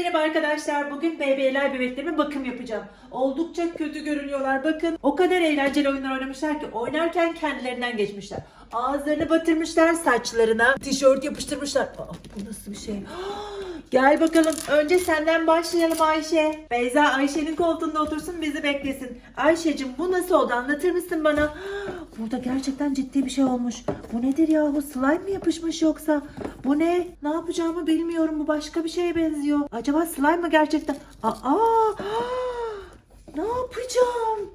Merhaba arkadaşlar. Bugün BB'ler bebeklerime bakım yapacağım. Oldukça kötü görünüyorlar. Bakın o kadar eğlenceli oyunlar oynamışlar ki oynarken kendilerinden geçmişler. Ağızlarını batırmışlar saçlarına. Tişört yapıştırmışlar. Aa, bu nasıl bir şey? Gel bakalım. Önce senden başlayalım Ayşe. Beyza Ayşe'nin koltuğunda otursun bizi beklesin. Ayşe'cim bu nasıl oldu anlatır mısın bana? Burada gerçekten ciddi bir şey olmuş. Bu nedir yahu? Slime mi yapışmış yoksa? Bu ne? Ne yapacağımı bilmiyorum. Bu başka bir şeye benziyor. Acaba slime mı gerçekten? Aa! Ne yapacağım?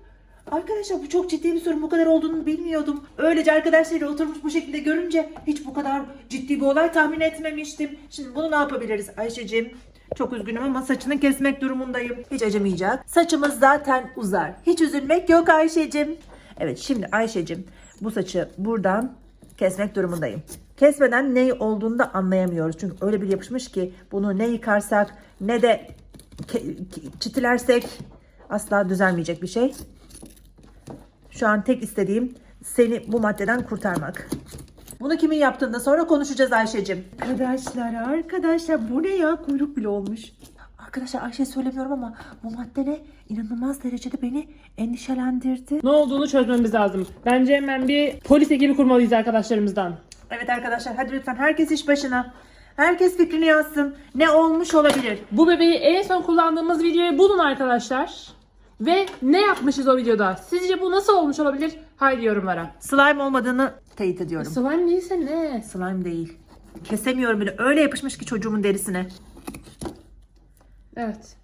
Arkadaşlar bu çok ciddi bir sorun. Bu kadar olduğunu bilmiyordum. Öylece arkadaşlarıyla oturmuş bu şekilde görünce hiç bu kadar ciddi bir olay tahmin etmemiştim. Şimdi bunu ne yapabiliriz Ayşe'cim? Çok üzgünüm ama saçını kesmek durumundayım. Hiç acımayacak. Saçımız zaten uzar. Hiç üzülmek yok Ayşe'cim. Evet şimdi Ayşe'cim bu saçı buradan kesmek durumundayım. Kesmeden ne olduğunu da anlayamıyoruz. Çünkü öyle bir yapışmış ki bunu ne yıkarsak ne de çitilersek asla düzelmeyecek bir şey. Şu an tek istediğim seni bu maddeden kurtarmak. Bunu kimin yaptığında sonra konuşacağız Ayşe'cim. Arkadaşlar arkadaşlar bu ne ya kuyruk bile olmuş. Arkadaşlar Ayşe söylemiyorum ama bu madde ne? İnanılmaz derecede beni endişelendirdi. Ne olduğunu çözmemiz lazım. Bence hemen bir polis ekibi kurmalıyız arkadaşlarımızdan. Evet arkadaşlar hadi lütfen herkes iş başına. Herkes fikrini yazsın. Ne olmuş olabilir? Bu bebeği en son kullandığımız videoyu bulun arkadaşlar. Ve ne yapmışız o videoda? Sizce bu nasıl olmuş olabilir? Haydi yorumlara. Slime olmadığını teyit ediyorum. Slime değilse ne? Slime değil. Kesemiyorum bile. Öyle yapışmış ki çocuğumun derisine. Evet.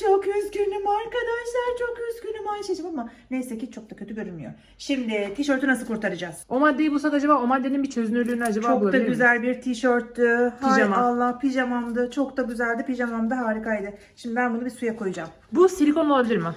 Çok üzgünüm arkadaşlar. Çok üzgünüm Ayşe'cim ama neyse ki çok da kötü görünmüyor. Şimdi tişörtü nasıl kurtaracağız? O maddeyi bulsak acaba o maddenin bir çözünürlüğünü acaba Çok da bulabilir miyiz? güzel bir tişörttü. Hay Pijama. Allah pijamamdı. Çok da güzeldi. Pijamam da harikaydı. Şimdi ben bunu bir suya koyacağım. Bu silikon olabilir mi?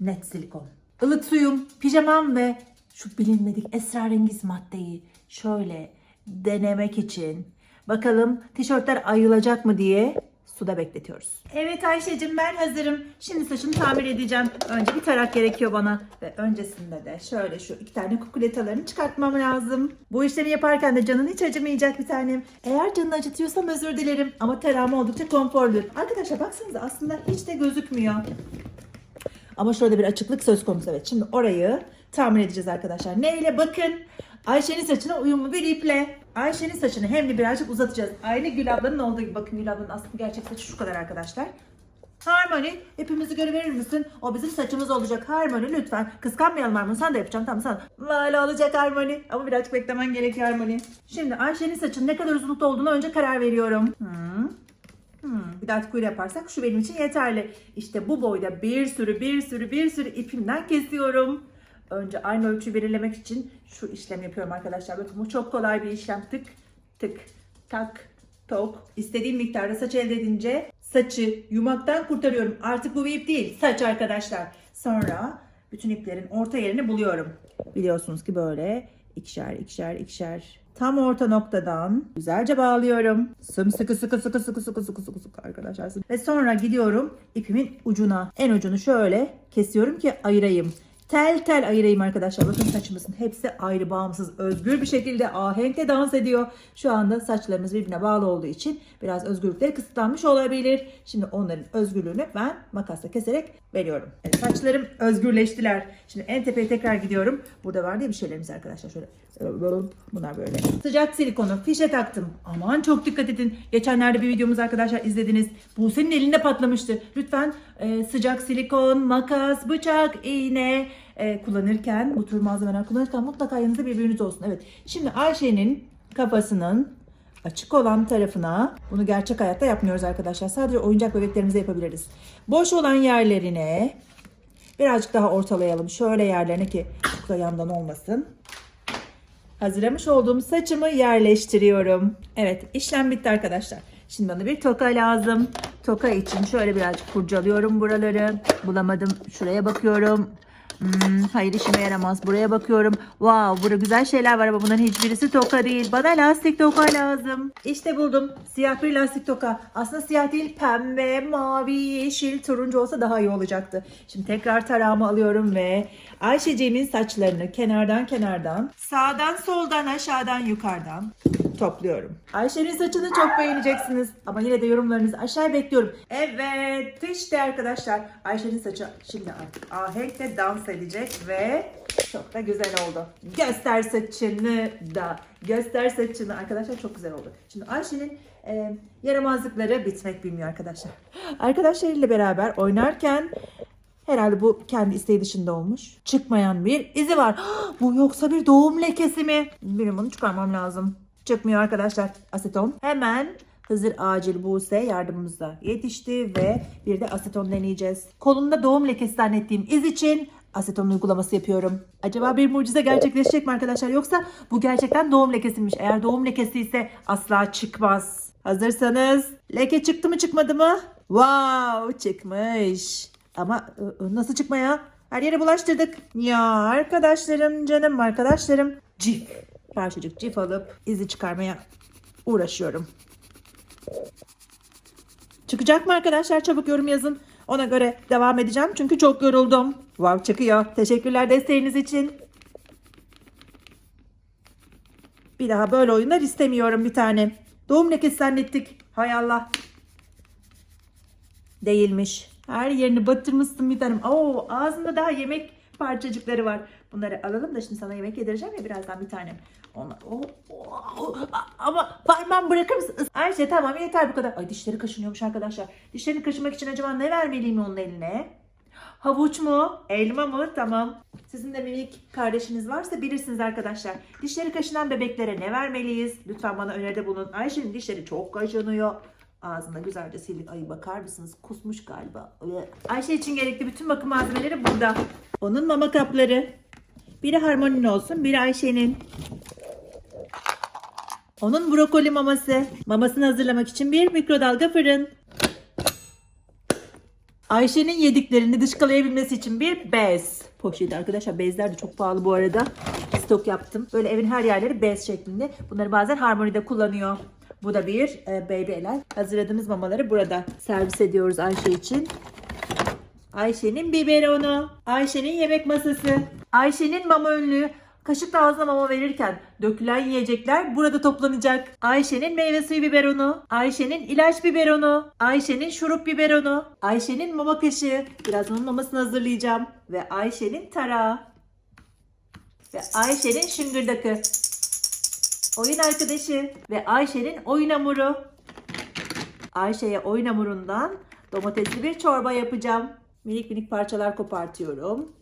Net silikon. Ilık suyum, pijamam ve şu bilinmedik esrarengiz maddeyi şöyle denemek için bakalım tişörtler ayrılacak mı diye suda bekletiyoruz. Evet Ayşe'cim ben hazırım. Şimdi saçını tamir edeceğim. Önce bir tarak gerekiyor bana. Ve öncesinde de şöyle şu iki tane kukuletalarını çıkartmam lazım. Bu işlemi yaparken de canın hiç acımayacak bir tanem. Eğer canını acıtıyorsam özür dilerim. Ama tarağım oldukça konforlu. Arkadaşlar baksanıza aslında hiç de gözükmüyor. Ama şurada bir açıklık söz konusu. Evet şimdi orayı tamir edeceğiz arkadaşlar. Neyle? Bakın. Ayşe'nin saçına uyumlu bir iple. Ayşe'nin saçını hem de birazcık uzatacağız. Aynı Gül ablanın olduğu gibi. Bakın Gül ablanın aslında gerçek saçı şu kadar arkadaşlar. Harmony hepimizi görebilir misin? O bizim saçımız olacak. Harmony lütfen. Kıskanmayalım Harmony. Sen de yapacağım. Tamam sen. Böyle olacak Harmony. Ama birazcık beklemen gerekiyor Harmony. Şimdi Ayşe'nin saçının ne kadar uzunlukta olduğunu önce karar veriyorum. Hmm. Hmm, bir daha kuyruğu yaparsak şu benim için yeterli. İşte bu boyda bir sürü bir sürü bir sürü ipimden kesiyorum. Önce aynı ölçü belirlemek için şu işlem yapıyorum arkadaşlar. Bakın bu çok kolay bir işlem. Tık tık tak tok. İstediğim miktarda saç elde edince saçı yumaktan kurtarıyorum. Artık bu bir ip değil saç arkadaşlar. Sonra bütün iplerin orta yerini buluyorum. Biliyorsunuz ki böyle ikişer ikişer ikişer tam orta noktadan güzelce bağlıyorum. Sımsıkı sıkı sıkı sıkı sıkı sıkı sıkı sıkı arkadaşlar. Ve sonra gidiyorum ipimin ucuna. En ucunu şöyle kesiyorum ki ayırayım. Tel tel ayırayım arkadaşlar. Bakın saçımızın hepsi ayrı bağımsız özgür bir şekilde ahenkle dans ediyor. Şu anda saçlarımız birbirine bağlı olduğu için biraz özgürlükleri kısıtlanmış olabilir. Şimdi onların özgürlüğünü ben makasla keserek veriyorum. Evet, saçlarım özgürleştiler. Şimdi en tepeye tekrar gidiyorum. Burada var diye bir şeylerimiz arkadaşlar. Şöyle bunlar böyle. Sıcak silikonu fişe taktım. Aman çok dikkat edin. Geçenlerde bir videomuz arkadaşlar izlediniz. Buse'nin elinde patlamıştı. Lütfen e, sıcak silikon, makas, bıçak, iğne e, kullanırken bu tür malzemeler kullanırken mutlaka yanınızda bir ürününüz olsun. Evet. Şimdi Ayşe'nin kafasının açık olan tarafına bunu gerçek hayatta yapmıyoruz arkadaşlar. Sadece oyuncak bebeklerimize yapabiliriz. Boş olan yerlerine birazcık daha ortalayalım. Şöyle yerlerine ki çok da yandan olmasın. Hazırlamış olduğum saçımı yerleştiriyorum. Evet işlem bitti arkadaşlar. Şimdi bana bir toka lazım. Toka için şöyle birazcık kurcalıyorum buraları. Bulamadım. Şuraya bakıyorum. Hmm, hayır işime yaramaz. Buraya bakıyorum. Wow burada güzel şeyler var ama bunların hiçbirisi toka değil. Bana lastik toka lazım. İşte buldum. Siyah bir lastik toka. Aslında siyah değil pembe, mavi, yeşil, turuncu olsa daha iyi olacaktı. Şimdi tekrar tarağımı alıyorum ve Ayşeciğimin saçlarını kenardan kenardan, sağdan soldan aşağıdan yukarıdan topluyorum. Ayşe'nin saçını çok beğeneceksiniz. Ama yine de yorumlarınızı aşağıya bekliyorum. Evet işte arkadaşlar Ayşe'nin saçı şimdi artık ahenkle dans edecek ve çok da güzel oldu. Göster saçını da. Göster saçını. Arkadaşlar çok güzel oldu. Şimdi Ayşe'nin e, yaramazlıkları bitmek bilmiyor arkadaşlar. Arkadaşlarıyla beraber oynarken Herhalde bu kendi isteği dışında olmuş. Çıkmayan bir izi var. Bu yoksa bir doğum lekesi mi? Benim bunu çıkarmam lazım. Çıkmıyor arkadaşlar. Aseton. Hemen Hızır Acil Buse yardımımıza yetişti ve bir de aseton deneyeceğiz. Kolumda doğum lekesi zannettiğim iz için aseton uygulaması yapıyorum. Acaba bir mucize gerçekleşecek mi arkadaşlar? Yoksa bu gerçekten doğum lekesiymiş. Eğer doğum lekesi ise asla çıkmaz. Hazırsanız leke çıktı mı çıkmadı mı? Wow çıkmış. Ama nasıl çıkmaya? Her yere bulaştırdık. Ya arkadaşlarım, canım arkadaşlarım. Cif. Parçacık cif alıp izi çıkarmaya uğraşıyorum. Çıkacak mı arkadaşlar? Çabuk yorum yazın. Ona göre devam edeceğim. Çünkü çok yoruldum. Wow çıkıyor. Teşekkürler desteğiniz için. Bir daha böyle oyunlar istemiyorum bir tane. Doğum lekesi zannettik. Hay Allah. Değilmiş. Her yerini batırmışsın bir tanem. Oo ağzında daha yemek parçacıkları var. Bunları alalım da şimdi sana yemek yedireceğim ya birazdan bir tanem. Onlar, oh, oh, oh, ama parmağımı bırakır mısın? Ayşe tamam yeter bu kadar. Ay dişleri kaşınıyormuş arkadaşlar. Dişlerini kaşımak için acaba ne vermeliyim onun eline? Havuç mu? Elma mı? Tamam. Sizin de minik kardeşiniz varsa bilirsiniz arkadaşlar. Dişleri kaşınan bebeklere ne vermeliyiz? Lütfen bana öneride bulun. Ayşe'nin dişleri çok kaşınıyor. Ağzında güzelce sildik. Ay bakar mısınız? Kusmuş galiba. Ayşe için gerekli bütün bakım malzemeleri burada. Onun mama kapları. Biri Harmony'nin olsun, biri Ayşe'nin. Onun brokoli maması. Mamasını hazırlamak için bir mikrodalga fırın. Ayşe'nin yediklerini dışkılayabilmesi için bir bez. Poşeti arkadaşlar bezler de çok pahalı bu arada. Stok yaptım. Böyle evin her yerleri bez şeklinde. Bunları bazen harmonide kullanıyor. Bu da bir e, baby elel. Hazırladığımız mamaları burada servis ediyoruz Ayşe için. Ayşe'nin biberonu. Ayşe'nin yemek masası. Ayşe'nin mama önlüğü. Kaşıkla ağzına mama verirken dökülen yiyecekler burada toplanacak. Ayşe'nin meyve suyu biberonu, Ayşe'nin ilaç biberonu, Ayşe'nin şurup biberonu, Ayşe'nin mama kaşığı. Biraz onun mamasını hazırlayacağım. Ve Ayşe'nin tarağı. Ve Ayşe'nin şıngırdakı. Oyun arkadaşı ve Ayşe'nin oyun hamuru. Ayşe'ye oyun hamurundan domatesli bir çorba yapacağım. Minik minik parçalar kopartıyorum.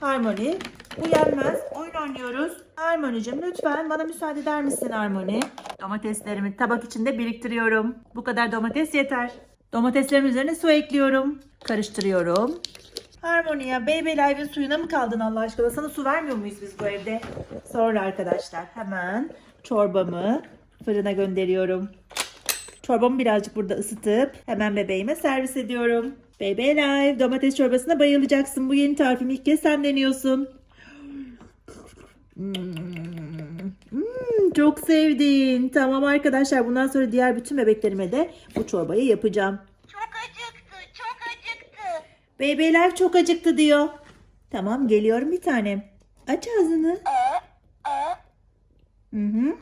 Harmony uyanmaz. Oyun oynuyoruz. Harmony'cim lütfen bana müsaade eder misin Harmony? Domateslerimi tabak içinde biriktiriyorum. Bu kadar domates yeter. Domateslerin üzerine su ekliyorum. Karıştırıyorum. Harmony ya Baby Live'in suyuna mı kaldın Allah aşkına? Sana su vermiyor muyuz biz bu evde? Sonra arkadaşlar hemen çorbamı fırına gönderiyorum. Çorbamı birazcık burada ısıtıp hemen bebeğime servis ediyorum. Baby Live domates çorbasına bayılacaksın. Bu yeni tarifimi ilk kez sen deniyorsun. Hmm, hmm, çok sevdin. Tamam arkadaşlar bundan sonra diğer bütün bebeklerime de bu çorbayı yapacağım. Çok acıktı, çok acıktı. Baby Live çok acıktı diyor. Tamam geliyorum bir tanem. Aç ağzını. Hı hı.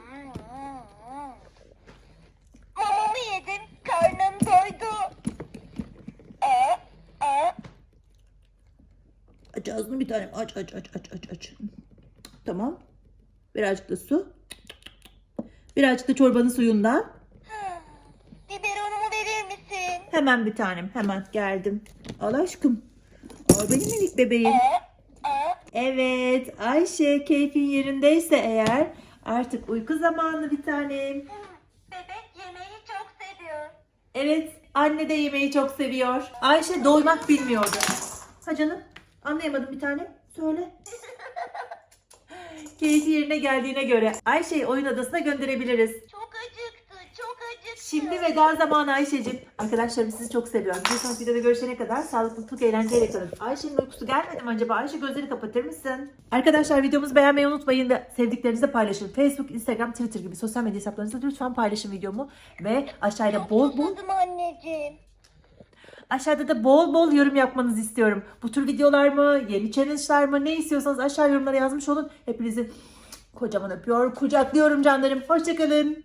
Mamamı yedim, karnım doydu. Aa, aa. Aç ağzını bir tanem. Aç aç aç aç aç aç. Tamam. Birazcık da su. Birazcık da çorbanın suyundan. Biberonumu verir misin? Hemen bir tanem. Hemen geldim. Al aşkım. Al benim minik bebeğim. Evet. Ayşe keyfin yerindeyse eğer artık uyku zamanı bir tanem. Bebek yemeği çok seviyor. Evet. Anne de yemeği çok seviyor. Ayşe doymak bilmiyordu. Ha canım. Anlayamadım bir tane. Söyle. Keyfi yerine geldiğine göre Ayşe'yi oyun odasına gönderebiliriz. Çok acıktı, çok acıktı. Şimdi veda zamanı Ayşe'cim. Arkadaşlarım sizi çok seviyorum. Bir sonraki videoda görüşene kadar sağlıklı, mutluluk, eğlenceyle kalın. Ayşe'nin uykusu gelmedi mi acaba? Ayşe gözleri kapatır mısın? Arkadaşlar videomuzu beğenmeyi unutmayın da sevdiklerinizle paylaşın. Facebook, Instagram, Twitter gibi sosyal medya hesaplarınızda lütfen paylaşın videomu. Ve aşağıda bol bol Susadım anneciğim. Aşağıda da bol bol yorum yapmanızı istiyorum. Bu tür videolar mı, yeni challenge'lar mı ne istiyorsanız aşağı yorumlara yazmış olun. Hepinizi Kocaman öpüyor, kucaklıyorum canlarım. Hoşçakalın.